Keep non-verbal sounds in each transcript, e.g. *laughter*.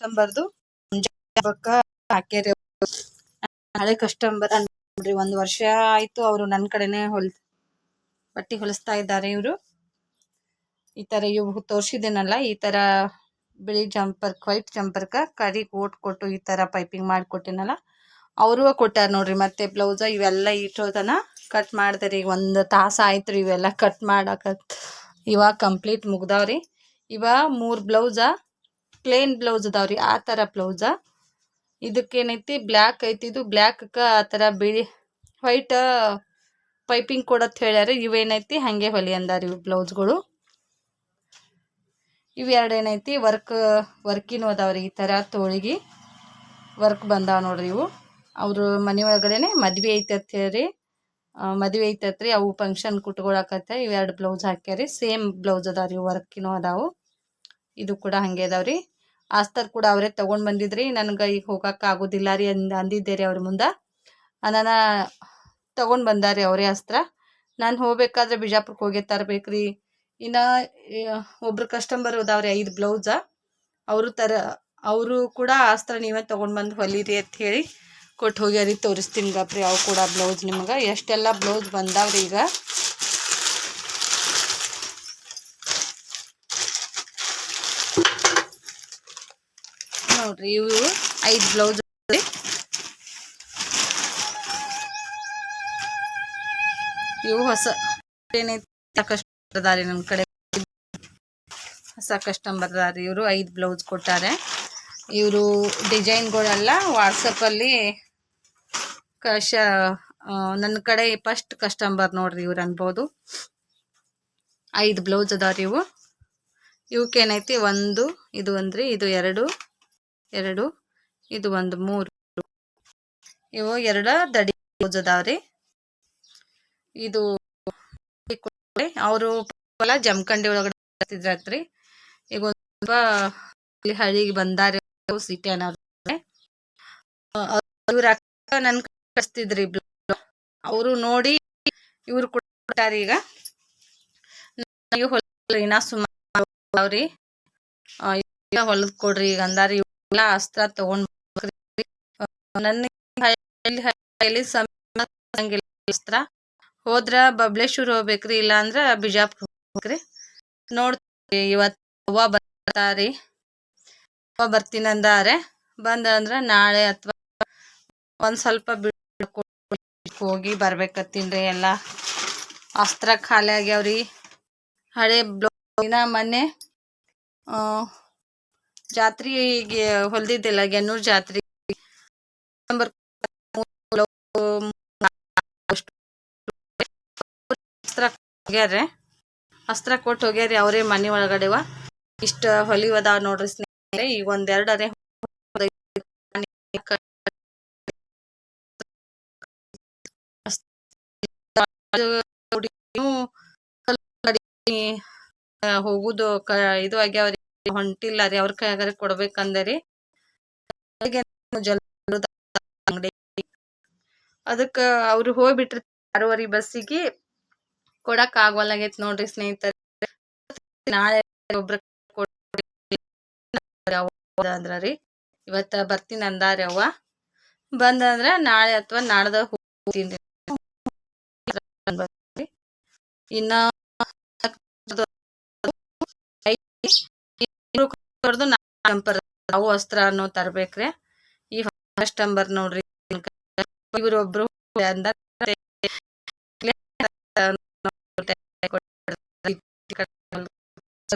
ಕಸ್ಟಮರ್ದು ಹಬ್ಬಕ್ಕ ಹಾಕ್ಯಾರಿ. ಹಳೆ ಕಸ್ಟಮರ್ ನೋಡ್ರಿ ಒಂದ್ ವರ್ಷ ಆಯ್ತು ಅವರು ನನ್ನ ಕಡೆನೆ ಹೊಲ್, ಬಟ್ಟಿ ಹೊಲಿಸ್ತಾ ಇದ್ದಾರೆ ಇವರು. ಈ ತರ ಇವು ತೋರ್ಸಿದೇನಲ್ಲ, ಈ ತರ ಬಿಳಿ ಜಂಪರ್ ವೈಟ್ ಜಂಪರ್ಕ ಕರಿ ಕೋಟ್ ಕೊಟ್ಟು ಈ ತರ ಪೈಪಿಂಗ್ ಮಾಡಿಕೊಟ್ಟಿನಲ್ಲ, ಅವರು ಕೊಟ್ಟಾರ ನೋಡ್ರಿ. ಮತ್ತೆ ಬ್ಲೌಸ ಇವೆಲ್ಲ ಇಟ್ಟೋದನ ಕಟ್ ಮಾಡ್ತಾರಿ. ಈಗ ಒಂದ್ ತಾಸ ಆಯ್ತ್ರಿ ಇವೆಲ್ಲ ಕಟ್ ಮಾಡಕ ಇವಾಗ ಕಂಪ್ಲೀಟ್ ಮುಗ್ದಾವ್ರಿ. ಇವಾಗ ಮೂರು ಬ್ಲೌಸ ಪ್ಲೇನ್ ಬ್ಲೌಸ್ ಅದಾವ್ರಿ ಆ ತರ ಬ್ಲೌಸ ಇದಕ್ಕೇನೈತಿ ಬ್ಲ್ಯಾಕ್ ಐತಿ ಇದು ಬ್ಲ್ಯಾಕ್ ಆ ತರ ಬಿಳಿ ವೈಟ್ ಪೈಪಿಂಗ್ ಕೊಡತ್ ಹೇಳ್ಯಾರ. ಇವೇನೈತಿ, ಹಂಗೆ ಹೊಲಿ ಅಂದಾರ ಇವು ಬ್ಲೌಸ್ಗಳು ಇವೆರಡು ಏನೈತಿ ವರ್ಕ್ ವರ್ಕಿನೂ ಅದಾವ್ರಿ ಈ ಥರ ತೋಳಿಗೆ. ವರ್ಕ್ ಬಂದಾವ ನೋಡ್ರಿ ಇವು. ಅವ್ರ ಮನೆ ಒಳಗಡೆನೆ ಮದ್ವೆ ಐತತ್ ಹೇಳ್ರಿ. ಮದುವೆ ಐತತ್ರಿ ಅವು ಫಂಕ್ಷನ್ ಕುಟ್ಕೊಳಕತ್ತ ಇವೆರಡು ಬ್ಲೌಸ್ ಹಾಕ್ಯಾರಿ. ಸೇಮ್ ಬ್ಲೌಸ್ ಅದಾವ್ರಿ ವರ್ಕಿನೂ ಅದಾವು. ಇದು ಕೂಡ ಹಂಗೆ ಅದಾವ್ರಿ ಆಸ್ತರ್ ಕೂಡ ಅವರೇ ತಗೊಂಡ್ ಬಂದಿದ್ರಿ. ನನಗೆ ಈಗ ಹೋಗಕ್ ಆಗುದಿಲ್ಲ ರೀ ಅಂದ, ಅಂದಿದ್ದೆ ರೀ ಅವ್ರ ಮುಂದ. ಅನಾನ ತಗೊಂಡ್ ಬಂದಾರಿ ಅವರೇ ಅಸ್ತ್ರ ನಾನು ಹೋಗ್ಬೇಕಾದ್ರೆ ಬಿಜಾಪುರಕ್ಕೆ ಹೋಗಿ ತರ್ಬೇಕ್ರಿ ಇನ್ನ ಒಬ್ರು ಕಸ್ಟಮರ್ ಅದಾವ್ರಿ ಐದು ಬ್ಲೌಸ ಅವರು ತರ, ಅವರು ಕೂಡ ಆಸ್ತ್ರ ನೀವೇ ತಗೊಂಡ್ ಬಂದು ಹೊಲಿರಿ ಅಂತ ಹೇಳಿ ಕೊಟ್ಟು ಹೋಗ್ಯಾರಿ ತೋರಿಸ್ತೀನಿ ಗಪ್ರಿ. ಅವು ಕೂಡ ಬ್ಲೌಸ್ ನಿಮ್ಗೆ. ಎಷ್ಟೆಲ್ಲ ಬ್ಲೌಸ್ ಬಂದಾವ್ರಿ ಈಗ. ನೋಡ್ರಿ ಇವು ಐದು ಬ್ಲೌಸ್ ಇವು ಹೊಸ ಅದಾರಿ ನನ್ನ ಕಡೆ. ಹೊಸ ಕಸ್ಟಮರ್ ಅದಾರಿ ಇವರು, ಐದು ಬ್ಲೌಸ್ ಕೊಟ್ಟಾರೆ. ಇವರು ಡಿಸೈನ್ಗಳೆಲ್ಲ ವಾಟ್ಸಪ್ಪಲ್ಲಿ ಕಶ ನನ್ನ ಕಡೆ ಫಸ್ಟ್ ಕಸ್ಟಮರ್ ನೋಡ್ರಿ ಇವ್ರು ಅನ್ಬೋದು. ಐದು ಬ್ಲೌಸ್ ಅದಾವ್ರಿ ಇವು. ಇವಕ್ಕೇನೈತಿ ಒಂದು, ಇದು ಅಂದ್ರಿ ಇದು ಎರಡು. ಎರಡು, ಇದು ಒಂದು ಮೂರು. ಇವು ಎರಡ ದಡಿ ಅದಾವ್ರಿ ಇದು ಅವರು ಜಮಖಂಡಿ ಒಳಗಡೆ ಬರ್ತಿದ್ರಿ ಈಗ ಸ್ವಲ್ಪ ಹಳ್ಳಿಗೆ ಬಂದಾರೆ ಸಿಟಿ ಅನ್ನೋರು. ಇವ್ರ ಅಕ್ಕ ನನ್ ಕಳಿಸ್ತಿದ್ರಿ ಅವರು ನೋಡಿ ಇವ್ರು ಕೊಟ್ಟಾರ ಈಗ. ಹೊಲ ಇನ್ನ ಸುಮಾರು ಅವ್ರಿ. ಹೊಲದ್ ಕೊಡ್ರಿ ಈಗ ಅಂದಾರಿ ಅಸ್ತ್ರ ತಗೊಂಡ್ ಸಂಗಿಲ್ಲ ಅಸ್ತ್ರ. ಹೋದ್ರ ಬಬ್ಲೇಶ್ವರ್ ಹೋಗ್ಬೇಕ್ರಿ ಇಲ್ಲ ಅಂದ್ರ ಬಿಜಾಪುರ ಹೋಗ್ಬೇಕ್ರಿ. ನೋಡ್ತೀವಿ, ಇವತ್ ಅವ್ವ ಬರ್ತಾರಿ. ಅವ್ವ ಬಂದ ಅಂದ್ರ. ನಾಳೆ ಅಥವಾ ಒಂದ್ ಸ್ವಲ್ಪ ಹೋಗಿ ಬರ್ಬೇಕತ್ತೀನ್ರಿ ಎಲ್ಲ. ಅಸ್ತ್ರ ಖಾಲಿ ಆಗ್ಯಾವ್ರಿ. ಹಳೆ ಮೊನ್ನೆ ಜಾತ್ರೆಗೆ ಹೊಲ್ದಿದ್ದಿಲ್ಲ ಗೆನ್ನೂರ್ ಜಾತ್ರಿ ಅಸ್ತ್ರ ಹೋಗ್ಯಾರ ಅಸ್ತ್ರ ಕೊಟ್ಟು ಹೋಗ್ಯಾರಿ ಅವರೇ ಮನೆ ಒಳಗಡೆವ ಇಷ್ಟ ಹೊಲಿವದಾವ ನೋಡ್ರಿ ಸ್ನೇಹಿತರೆ ಈಗ ಒಂದೆರಡರೆ ಹೋಗುದು ಇದು ಆಗ್ಯಾವ್ರಿ ಹೊಂಟಿಲ್ಲ ರೀ. ಅವ್ರ ಕೈಯಾಗಾರ ಕೊಡ್ಬೇಕಂದರಿ ಅದಕ್ಕ ಅವ್ರು ಹೋಗ್ಬಿಟ್ರಿ ಆರೂವರೆ ಬಸ್ಸಿಗೆ. ಕೊಡಕ್ ಆಗವಲ್ಲಾಗೈತ್ ನೋಡ್ರಿ ಸ್ನೇಹಿತರೆ. ನಾಳೆ ಒಬ್ರ ಅಂದ್ರ ರೀ ಇವತ್ತ ಬರ್ತೀನಿ ಅಂದಾರ ಅವ್ವ. ಬಂದಂದ್ರ ನಾಳೆ ಅಥವಾ ನಾಡ್ದ ಹೋಗ್ತೀನಿ ಇನ್ನ ಹೊಡ್ದು ನಾಲ್ಕು ಅವು ಅಸ್ತ್ರ ಅನ್ನೋ ತರ್ಬೇಕ್ರಿ ಈ ಕಸ್ಟಮರ್ ನೋಡ್ರಿ ಇವ್ರೊಬ್ರು ಅಂದ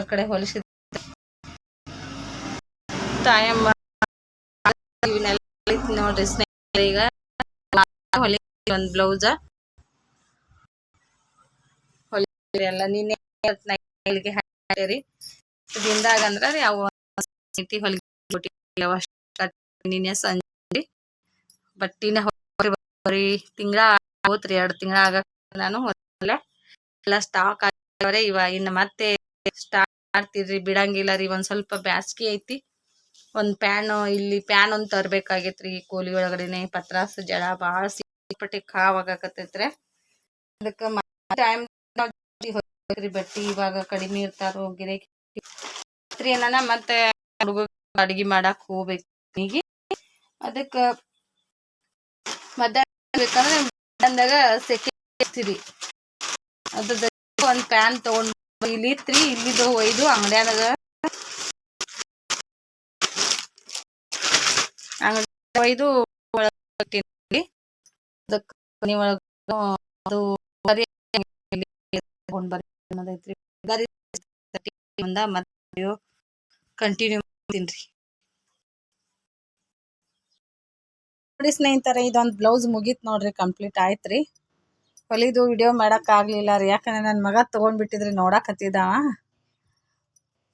ಕಡೆ ಹೊಲಿಸಿದ ತಾಯಮ್ಮ ನೋಡ್ರಿ ಸ್ನೇಹಿತರೆ ಈಗ ಒಂದ್ ಬ್ಲೌಸ್ ಹೊಲಿ ಎಲ್ಲ ನಿನ್ನೆ ನೈಲಿಗೆ ಹಾಕ್ಯಾರಿ ಯಾವ ಅಂದ್ರ ಅವು ಸೀಟಿ ಹೊಲಿಗೆ ನಿನ್ನೆ ಸಂಜೆ. ಬಟ್ಟಿನ ಹೊಲಿ ಬರೀ ತಿಂಗಳ ಹೋತ್ರಿ ಎರಡು ತಿಂಗಳ ಆಗ ನಾನು ಎಲ್ಲ ಸ್ಟಾಕ್ ಆಗ್ತಾವ್ರೆ ಇವ, ಇನ್ನ ಮತ್ತೆ ಸ್ಟಾಕ್ ಮಾಡ್ತಿರ್ರಿ ಬಿಡಂಗಿಲ್ಲ ರೀ, ಒಂದ್ ಸ್ವಲ್ಪ ಬ್ಯಾಸ್ಗಿ ಐತಿ. ಒಂದ್ ಪ್ಯಾನ್ ಇಲ್ಲಿ ಪ್ಯಾನ್ ಒಂದ್ ತರ್ಬೇಕಾಗೈತ್ರಿ ಕೋಲಿ ಒಳಗಡೆನೆ, ಪತ್ರಾಸ, ಜಳ ಬಾಳ ಸಿಕ್ಕಿಪಟ್ಟಿ ಕಾವಾಗಕತ್ತೈತ್ರಿ ಅದಕ್ಕ ಟೈಮ್ ಬಟ್ಟಿ ಇವಾಗ ಕಡಿಮೆ ಇರ್ತಾರೋ ಗಿರಾಕಿ. ಮತ್ತೆ ಅಡಿಗೆ ಮಾಡಕ್ ಹೋಗ್ಬೇಕು ಹೀಗೆ ಅದಕ್ಕ ಮಧ್ಯಾಹ್ನ ಬೇಕಂದ್ರೆ ಸೆಕೆ ಅದ್ರದ್ದು ಒಂದ್ ಪ್ಯಾನ್ ತಗೊಂಡ್ ಇಲ್ಲಿ ಇತ್ರಿ, ಇಲ್ಲಿದು ಒಯ್ದು ಅಂಗಡ್ಯಾನಾಗ ಅಂಗಡಿ ಒಯ್ದು ಕಂಟಿನ್ಯೂ ನೋಡಿ ಸ್ನೇಹಿತರೆ, ಇದೊಂದು ಬ್ಲೌಸ್ ಮುಗೀತು ನೋಡ್ರಿ ಕಂಪ್ಲೀಟ್ ಆಯ್ತ್ರಿ. ಹೊಲಿದು ವಿಡಿಯೋ ಮಾಡೋಕ್ಕಾಗಲಿಲ್ಲ ರೀ, ಯಾಕಂದ್ರೆ ನನ್ನ ಮಗ ತೊಗೊಂಡ್ಬಿಟ್ಟಿದ್ರಿ ನೋಡಕತ್ತಿದ್ದಾವ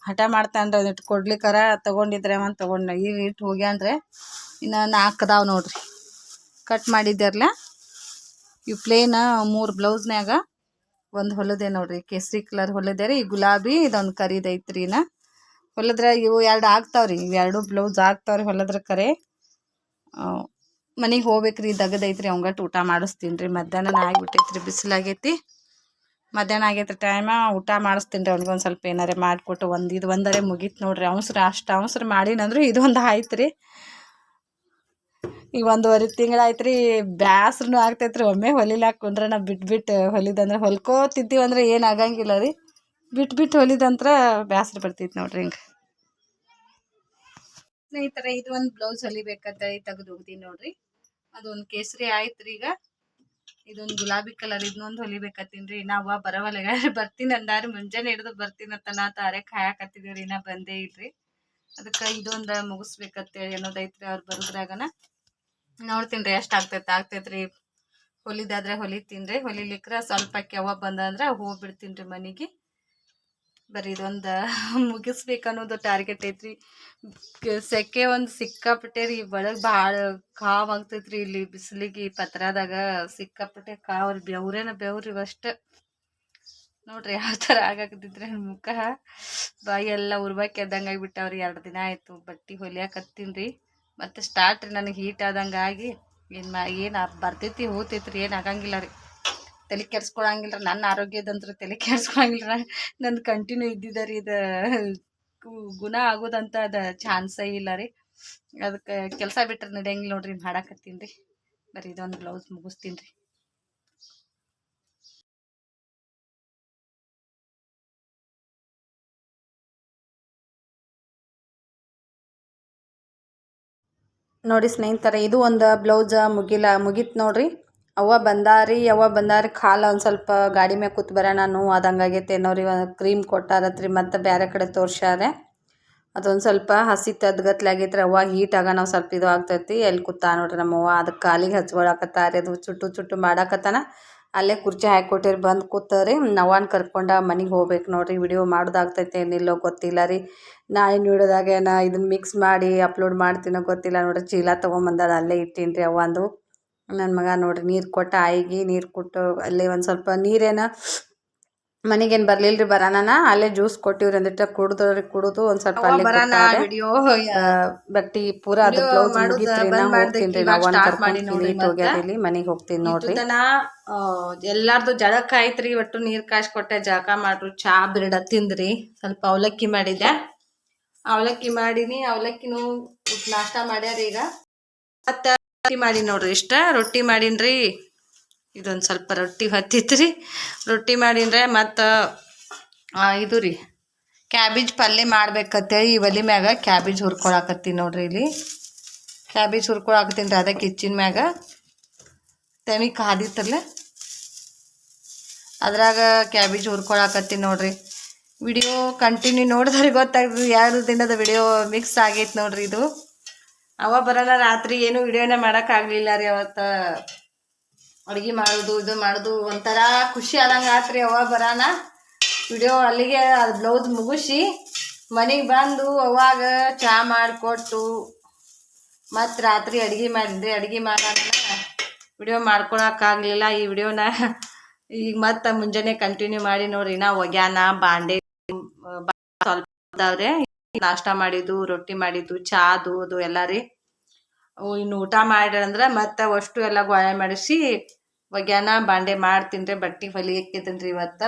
ಹಠ ಮಾಡ್ತಾನ್ರಿ ಇಟ್ಟು ಕೊಡ್ಲಿಕ್ಕರ ತೊಗೊಂಡಿದ್ರೆ ಅವನು ತೊಗೊಂಡ ಈಗ ಇಟ್ಟು ಹೋಗ್ಯಾನ್ರಿ ಇನ್ನು ನಾಲ್ಕು ಅದಾವ ನೋಡ್ರಿ. ಕಟ್ ಮಾಡಿದ್ದಾರಲ್ಲ ಇವು ಪ್ಲೇನ್ ಮೂರು ಬ್ಲೌಸ್ನ್ಯಾಗ ಒಂದು ಹೊಲದೆ ನೋಡ್ರಿ, ಕೇಸರಿ ಕಲರ್ ಹೊಲದೆ ರೀ ಗುಲಾಬಿ ಇದೊಂದು ಕರಿದೈತ್ರಿ ಹೊಲದ್ರ ಇವು ಎರಡು ಆಗ್ತಾವ್ರಿ ಇವೆರಡು ಬ್ಲೌಸ್ ಆಗ್ತಾವ್ರಿ ಹೊಲದ್ರ ಕರೆ. ಮನೆಗೆ ಹೋಗ್ಬೇಕ್ರಿ ದಗದೈತ್ರಿ ಅವಂಗಟ್ಟು ಊಟ ಮಾಡಿಸ್ತೀನಿ ರೀ ಮಧ್ಯಾಹ್ನ ಆಗಿಬಿಟ್ಟೈತ್ರಿ ಬಿಸಿಲಾಗೈತಿ ಮಧ್ಯಾಹ್ನ ಆಗೈತ್ರಿ ಟೈಮ ಊಟ ಮಾಡಿಸ್ತೀನಿ ರೀ ಅವ್ನಿಗೆ ಒಂದು ಸ್ವಲ್ಪ ಏನಾರೇ ಮಾಡಿಕೊಟ್ಟು ಒಂದು ಇದು ಒಂದರೆ ಮುಗೀತು ನೋಡ್ರಿ. ಅವಸರ ಅಷ್ಟು ಅವಸರ ಮಾಡಿನಂದ್ರೆ *laughs* ಇದೊಂದು ಆಯ್ತು ರೀ ಈಗ ಒಂದುವರೆ ತಿಂಗಳಾಯ್ತು ರೀ ಬ್ಯಾಸ್ರೂ ಆಗ್ತೈತ್ರಿ. ಒಮ್ಮೆ ಹೊಲಿಲಾಕ ಕುಂದ್ರೆ ನಾವು ಬಿಟ್ಬಿಟ್ಟು ಬಿಟ್ಟು ಹೊಲಿದಂದ್ರೆ ಹೊಲ್ಕೋತಿದ್ದೀವಿ ಅಂದ್ರೆ ಏನು ಆಗಂಗಿಲ್ಲ ರೀ. ಬಿಟ್ಟು ಬಿಟ್ಟು ಹೊಲಿದಂತ್ರ ಬ್ಯಾಸರ ಬರ್ತೈತೆ ನೋಡ್ರಿ ಹಿಂಗೆ. ಸ್ನೇಹಿತರೆ, ಇದು ಒಂದು ಬ್ಲೌಸ್ ಹೊಲಿಬೇಕಂತ ತೆಗೆದು ಹೋಗ್ತೀನಿ ನೋಡ್ರಿ. ಅದೊಂದು ಕೇಸರಿ ಆಯ್ತು ಈಗ. ಇದೊಂದು ಗುಲಾಬಿ ಕಲರ್ ಇದನ್ನೊಂದು ಹೊಲಿಬೇಕತ್ತೀನಿ ರೀ. ನಾವು ಬರವಲ್ಲ. *laughs* ಬರ್ತೀನಿ ಅಂದಾರು ಮುಂಜಾನೆ ಹಿಡಿದು ಬರ್ತೀನಂತ ನಾ ತಾರೆ ಕಾಯಕತ್ತಿದ್ದೀವಿ ರೀ. ನಾ ಬಂದೇ ಇಲ್ರಿ. ಅದಕ್ಕೆ ಇದೊಂದು ಮುಗಿಸ್ಬೇಕಂತೇಳಿ ಅನ್ನೋದೈತ್ರಿ ಅವ್ರು ಬರೋದ್ರಾಗನ. ನೋಡ್ತೀನಿ ರೀ ಎಷ್ಟು ಆಗ್ತೈತೆ ಆಗ್ತೈತ್ರಿ ಹೊಲಿದಾದ್ರೆ ಹೊಲಿತೀನಿ ರೀ. ಹೊಲಿಲಿಕ್ಕೆ ಸ್ವಲ್ಪ ಕೆವ ಬಂದಂದ್ರೆ ಹೋಗ್ಬಿಡ್ತೀನಿ ರೀ ಮನೆಗೆ. ಬರೀ ಇದೊಂದು *laughs* ಮುಗಿಸ್ಬೇಕು ಅನ್ನೋದು ಟಾರ್ಗೆಟ್ ಐತ್ರಿ ಸೆಕೆ ಒಂದು ಸಿಕ್ಕಾಪಟ್ಟೆ ರೀ ಒಳಗೆ ಭಾಳ ಕಾವ್ ಆಗ್ತೈತ್ರಿ ಇಲ್ಲಿ ಬಿಸಿಲಿಗೆ ಪತ್ರದಾಗ. ಸಿಕ್ಕಾಪಟ್ಟೆ ಕಾವ್ ರೀ, ಬೆವ್ರೇನ ಬೆವ್ರಿ ಅಷ್ಟು. ನೋಡ್ರಿ ಯಾವ ಥರ ಆಗಾಕತ್ತಿದ್ರೆ ಮುಖ. ಬಾಯಿ ಎಲ್ಲ ಉರ್ಬಾಕಿ ಎದ್ದಂಗೆ ಆಗಿಬಿಟ್ಟವ್ರಿ, ಎರಡು ದಿನ ಆಯಿತು ಬಟ್ಟೆ ಹೊಲಿಯಾಕತ್ತೀನಿ ರೀ. ಮತ್ತು ಸ್ಟಾರ್ಟ್ ರೀ, ನನಗೆ ಹೀಟ್ ಆದಂಗೆ ಆಗಿ, ಏನು ಮಾ, ಏನು ಬರ್ತೈತಿ, ಹೋತೈತ್ರಿ, ಏನು ಆಗಂಗಿಲ್ಲ ರೀ. ತಲೆ ಕೆಡ್ಸ್ಕೊಳಂಗಿಲ್ಲ ನನ್ನ ಆರೋಗ್ಯದಂತ್ರ ತಲೆ ಕೆಡ್ಸ್ಕೊಳಂಗಿಲ್ಲ ನನ್ನ ಕಂಟಿನ್ಯೂ ಇದ್ದಿದ್ದ ರೀ ಇದು ಗುಣ ಆಗೋದಂತ ಅದ ಚಾನ್ಸೇ ಇಲ್ಲ ರೀ. ಅದಕ್ಕೆ ಕೆಲಸ ಬಿಟ್ರೆ ನಡೆಯಂಗಿಲ್ಲ ನೋಡ್ರಿ, ಮಾಡಾಕತ್ತೀನಿ ರೀ. ಬರೀ ಇದೊಂದು ಬ್ಲೌಸ್ ಮುಗಿಸ್ತೀನಿ ರೀ. ನೋಡಿ ಸ್ನೇಹಿತರೆ, ಇದು ಒಂದು ಬ್ಲೌಸ್ ಮುಗಿಲ, ಮುಗಿತ್ ನೋಡ್ರಿ. ಅವ್ವ ಬಂದಾರಿ ಅವ್ವ ಬಂದಾರಿ ಕಾಲು ಒಂದು ಸ್ವಲ್ಪ ಗಾಡಿ ಮ್ಯಾಗ ಕೂತ್ ಬರೋಣ, ನೋವು ಆದಂಗಾಗೈತೆ ಏನೋರಿ ಕ್ರೀಮ್ ಕೊಟ್ಟಾರತ್ರಿ, ಮತ್ತು ಬೇರೆ ಕಡೆ ತೋರ್ಸ್ಯಾರೆ. ಅದೊಂದು ಸ್ವಲ್ಪ ಹಸಿ ತದ್ಗತ್ಲಾಗೈತ್ರಿ ಅವ್ವ ಹೀಟ್ ಆಗ ನಾವು ಸ್ವಲ್ಪ ಇದು ಆಗ್ತೈತಿ ಎಲ್ಲಿ ಕೂತ ನೋಡ್ರಿ ನಮ್ಮವ್ವ ಅದಕ್ಕೆ ಕಾಲಿಗೆ ಹಚ್ಕೊಳಕತ್ತಾರಿ, ಅದು ಚುಟ್ಟು ಚುಟ್ಟು ಮಾಡಾಕತ್ತಾನ. ಅಲ್ಲೇ ಕುರ್ಚಿ ಹಾಕಿ ಕೊಟ್ಟಿರಿ, ಬಂದು ಕೂತರಿ ನವಾನ್ ಕರ್ಕೊಂಡ ಮನೆಗೆ ಹೋಗ್ಬೇಕು ನೋಡ್ರಿ, ವಿಡಿಯೋ ಮಾಡೋದಾಗ್ತೈತೆ ಏನಿಲ್ಲೋ ಗೊತ್ತಿಲ್ಲ ರೀ. ನಾಳಿನ ವಿಡಿಯೋದಾಗ ಇದನ್ನ ಮಿಕ್ಸ್ ಮಾಡಿ ಅಪ್ಲೋಡ್ ಮಾಡ್ತೀನೋ ಗೊತ್ತಿಲ್ಲ ನೋಡ್ರಿ, ಚೀಲ ತೊಗೊಂಬಂದಾಳ ಅಲ್ಲೇ ಇಟ್ಟೀನಿ ರೀ ಅವ್ವಂದು. ನನ್ನ ಮಗ ನೋಡ್ರಿ ನೀರು ಕೊಟ್ಟ ಆಯಿಗೆ ನೀರು ಕೊಟ್ಟು ಅಲ್ಲಿ ಒಂದು ಸ್ವಲ್ಪ ನೀರೇನ ಮನೆಗೇನು ಬರ್ಲಿಲ್ಲ ರೀ ಬರಾನ ಅಲ್ಲೇ ಜ್ಯೂಸ್ ಕೊಟ್ಟಿವ್ರಿ ಅಂದಿಟ್ಟ ಕುಡ್ದು ಕುಡಿದು ಒಂದು ಸ್ವಲ್ಪ ಅಲ್ಲೇ ಬಟ್ಟಿ ಪೂರಾ ಅದು ಬ್ಲೌಸ್ ಮುಗಿತ್ರಿ ನಾ ಹೋಗ್ತೀನಿ ರೀ ನಾವು ಇಲ್ಲಿ ಮನೆಗೆ ಹೋಗ್ತೀನಿ ನೋಡ್ರಿ. ಎಲ್ಲಾರ್ದು ಜಳಕ ಆಯ್ತ್ರಿ ಒಟ್ಟು ನೀರ್ ಕಾಯ್ಸ್ ಕೊಟ್ಟೆ ಜಳಕ ಮಾಡ್ರು ಚಾ ಬಿರಡ ತಿಂದ್ರಿ ಸ್ವಲ್ಪ ಅವಲಕ್ಕಿ ಮಾಡಿದ್ದೆ. ಅವಲಕ್ಕಿ ಮಾಡಿನಿ ಅವಲಕ್ಕಿನೂ ನಾಷ್ಟ ಮಾಡ್ಯಾರ ಈಗ. ಮತ್ತ ರೊಟ್ಟಿ ಮಾಡಿ ನೋಡ್ರಿ ಇಷ್ಟ. ರೊಟ್ಟಿ ಮಾಡೀನ್ರಿ. ಇದೊಂದು ಸ್ವಲ್ಪ ರೊಟ್ಟಿ ಹೊತ್ತಿತ್ರಿ. ರೊಟ್ಟಿ ಮಾಡೀನ್ರೆ ಮತ್ತು ಇದು ರೀ. ಕ್ಯಾಬೇಜ್ ಪಲ್ಯ ಮಾಡ್ಬೇಕತ್ತೆ ಈ ಒಲಿ ಮ್ಯಾಗ. ಕ್ಯಾಬೇಜ್ ಹುರ್ಕೊಳಕತ್ತೀನಿ ನೋಡ್ರಿ ಇಲ್ಲಿ. ಕ್ಯಾಬೇಜ್ ಹುರ್ಕೊಳಕತ್ತೀನಿ ರೀ ಅದಕ್ಕೆ ಕಿಚ್ಚಿನ ಮ್ಯಾಗ. ತೆಮಿ ಕಾದಿತ್ತಲ್ಲ. ಅದ್ರಾಗ ಕ್ಯಾಬೇಜ್ ಹುರ್ಕೊಳಕತ್ತೀನಿ ನೋಡ್ರಿ. ವಿಡಿಯೋ ಕಂಟಿನ್ಯೂ ನೋಡಿದ್ರೆ ಗೊತ್ತಾಗ್ತದೆ ಎರಡು ದಿನದ ವಿಡಿಯೋ ಮಿಕ್ಸ್ ಆಗೈತೆ ನೋಡ್ರಿ ಇದು. ಅವ ಬರಲ್ಲ, ರಾತ್ರಿ ಏನು ವಿಡಿಯೋನೇ ಮಾಡೋಕ್ಕಾಗಲಿಲ್ಲ ರೀ ಅವತ್ತ. ಅಡುಗೆ ಮಾಡೋದು, ಇದು ಮಾಡೋದು, ಒಂಥರ ಖುಷಿ ಆದಂಗೆ ಆತ್ರಿ ಅವ ಬರೋಣ ವಿಡಿಯೋ ಅಲ್ಲಿಗೆ ಅದು ಬ್ಲೌಸ್ ಮುಗಿಸಿ, ಮನೆಗೆ ಬಂದು ಅವಾಗ ಚಹಾ ಮಾಡಿಕೊಟ್ಟು, ಮತ್ತು ರಾತ್ರಿ ಅಡುಗೆ ಮಾಡಿದ್ರಿ, ಅಡುಗೆ ಮಾಡೋಣ ವಿಡಿಯೋ ಮಾಡ್ಕೊಳಕ್ಕಾಗಲಿಲ್ಲ ಈ ವಿಡಿಯೋನ ಈಗ ಮತ್ತೆ ಮುಂಜಾನೆ ಕಂಟಿನ್ಯೂ ಮಾಡಿ ನೋಡ್ರಿ. ನಾ ಒಗ್ಯಾನ, ಬಾಂಡೆ ಸ್ವಲ್ಪ ನಾಷ್ಟ ಮಾಡಿದ್ದು, ರೊಟ್ಟಿ ಮಾಡಿದ್ದು, ಚಾದು, ಅದು ಎಲ್ಲ ರೀ. ಇನ್ನು ಊಟ ಮಾಡ್ರಂದ್ರೆ ಮತ್ತೆ ಅಷ್ಟು ಎಲ್ಲ ಗೋಯ ಮಾಡಿಸಿ ಒಗ್ಯಾನ ಬಾಂಡೆ ಮಾಡ್ತೀನಿ ರೀ, ಬಟ್ಟೆ ರೀ ಇವತ್ತ.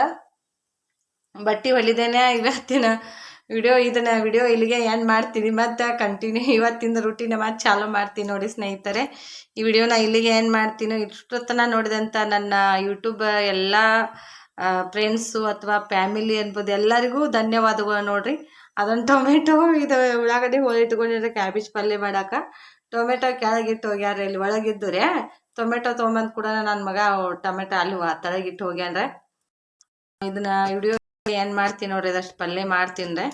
ಬಟ್ಟೆ ಹೊಲಿದೇನೆ ಇವತ್ತಿನ ವಿಡಿಯೋ, ಇದನ್ನ ವಿಡಿಯೋ ಇಲ್ಲಿಗೆ ಏನು ಮಾಡ್ತೀನಿ ಮತ್ತು ಕಂಟಿನ್ಯೂ ಇವತ್ತಿನ ರೂಟೀನ ಮತ್ತೆ ಚಾಲೂ ಮಾಡ್ತೀನಿ ನೋಡಿ ಸ್ನೇಹಿತರೆ. ಈ ವಿಡಿಯೋನ ಇಲ್ಲಿಗೆ ಏನು ಮಾಡ್ತೀನಿ? ಇಷ್ಟೊತ್ತನ ನೋಡಿದಂತ ನನ್ನ ಯೂಟ್ಯೂಬ್ ಎಲ್ಲ ಫ್ರೆಂಡ್ಸು ಅಥವಾ ಫ್ಯಾಮಿಲಿ ಅನ್ಬೋದು ಎಲ್ಲರಿಗೂ ಧನ್ಯವಾದಗಳು ನೋಡ್ರಿ. ಅದೊಂದು ಟೊಮೆಟೊ ಇದು ಉಳ್ಳಾಗಡ್ಡಿ ಹೋಳಿ ಇಟ್ಕೊಂಡಿದ್ರೆ ಕ್ಯಾಬೇಜ್ ಪಲ್ಯ ಮಾಡಾಕ. ಟೊಮೆಟೊ ಕೆಳಗಿಟ್ಟು ಹೋಗ್ಯಾರ ಇಲ್ಲಿ ಒಳಗಿದ್ದರೆ ಟೊಮೆಟೊ ತೊಗೊಂಬಂದು ಕೂಡ ನನ್ನ ಮಗ ಟೊಮೆಟೊ ಅಲ್ಲಿ ತಳಗಿಟ್ಟು ಹೋಗ್ಯಾನ್ರೆ ಇದನ್ನ ವಿಡಿಯೋ ಏನ್ ಮಾಡ್ತೀನಿ ನೋಡ್ರಿ ಅದಷ್ಟು ಪಲ್ಯ ಮಾಡ್ತೀನಿ